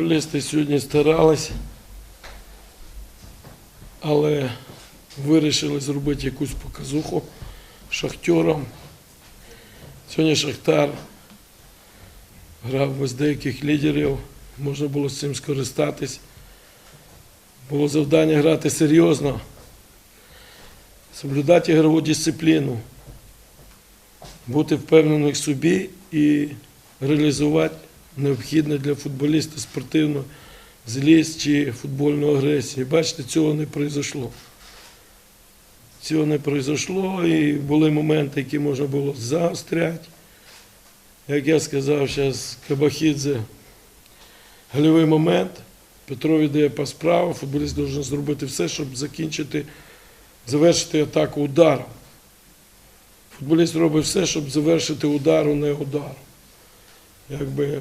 Футболісти сьогодні старались, але вирішили зробити якусь показуху шахтерам. Сьогодні Шахтар грав без деяких лідерів, можна було з цим скористатись. Було завдання грати серйозно, соблюдати ігрову дисципліну, бути впевненим в собі і реалізувати необхідне для футболіста спортивну злість чи футбольну агресію. Бачите, цього не пройшло. Цього не пройшло, і були моменти, які можна було заостряти. Як я сказав, зараз Кабахідзе гольовий момент. Петро йде по справу, футболіст має зробити все, щоб закінчити, завершити атаку ударом. Футболіст робить все, щоб завершити удару, не ударом. Якби,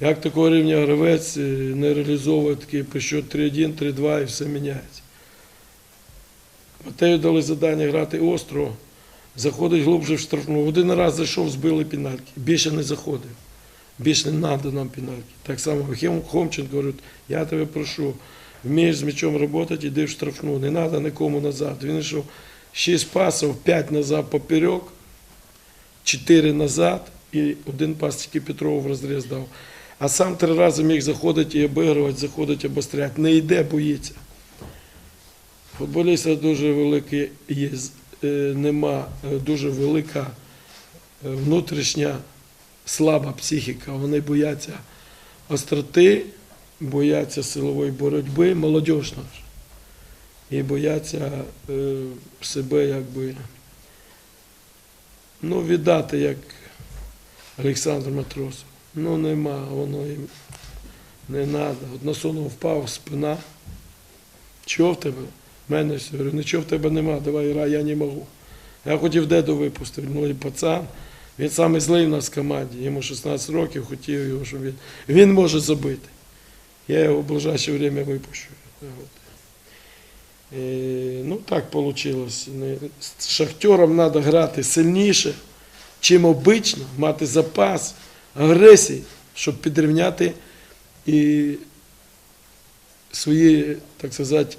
як такого рівня гравець е, не реалізовує такий прищот 3-1, 3-2 і все міняється. Матею дали завдання грати остро, заходить глибше в штрафну. Один раз зайшов, збили пенальки. Більше не заходив. Більше не треба нам пенальки. Так само Хомченко говорить, я тебе прошу, вмієш з м'ячом працювати, йди в штрафну. Не треба нікому назад. Він йшов 6 пасів, 5 назад поперек, 4 назад і один пас тільки Петрову в розріз дав. А сам три рази міг заходити і обігрувати, заходити, обостряти. Не йде, боїться. Футболіста дуже великий є, е, нема, е, дуже велика е, внутрішня слаба психіка. Вони бояться остроти, бояться силової боротьби, молодіжно. І бояться себе якби ну, віддати, як Олександр Матросов. Ну нема, воно їм не треба. От на впав спина. Чого в тебе? В мене. Говорю, нічого в тебе нема, давай грай, я не можу. Я хотів деду випустити, ну і пацан. Він самий злий в нас в команді, йому 16 років, хотів його, щоб він. Він може забити. Я його в ближайше время випущу. От. Е, ну так вийшло. З шахтером треба грати сильніше, чим обично, мати запас, агресії, щоб підрівняти і свої, так сказати,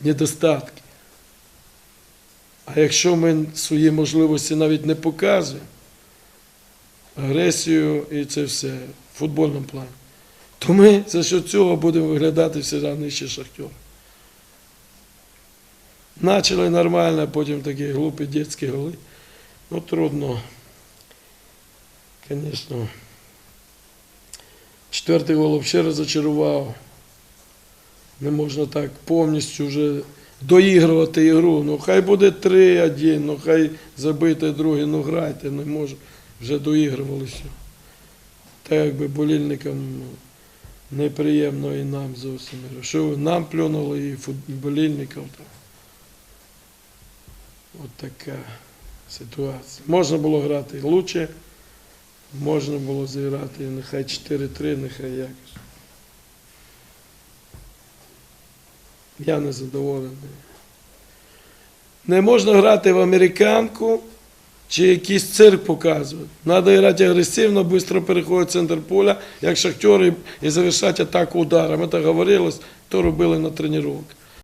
недостатки. А якщо ми свої можливості навіть не показуємо, агресію і це все в футбольному плані, то ми за що цього будемо виглядати все одно нижче шахтер. Начали нормально, потім такі глупі дитячі голи. Ну, трудно. Звісно. Четвертий гол взагалі розочарував. Не можна так повністю вже доігрувати ігру. Ну хай буде 3-1, ну хай забити другий, ну грайте, не може. Вже доігрували все. Так якби болільникам ну, неприємно і нам зовсім. Що нам плюнули і футболільникам. От така ситуація. Можна було грати краще, можна було зіграти нехай 4-3, нехай якось. Я не задоволений. Не можна грати в американку чи якийсь цирк показувати. Треба грати агресивно, швидко переходити в центр поля, як шахтери, і завершати атаку ударом. Це говорилось, то робили на тренуваннях.